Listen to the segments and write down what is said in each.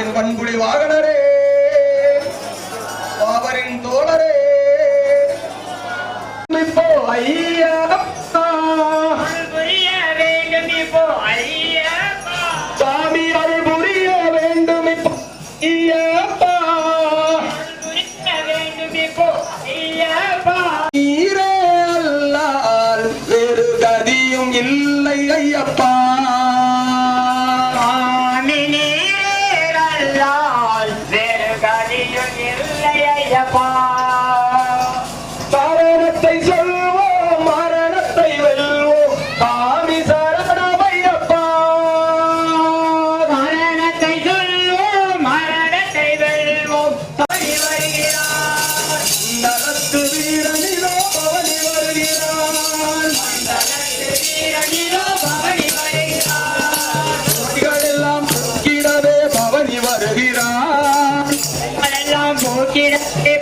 இது பண்புடி வாகனரே. Yeah, போக்கிடமே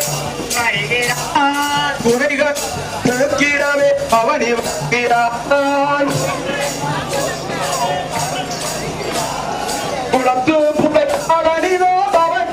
வருகிறான் குறைகள் போக்கிடமே அவனி வருகிறான் குளத்து புடை அவனிதோ அவன்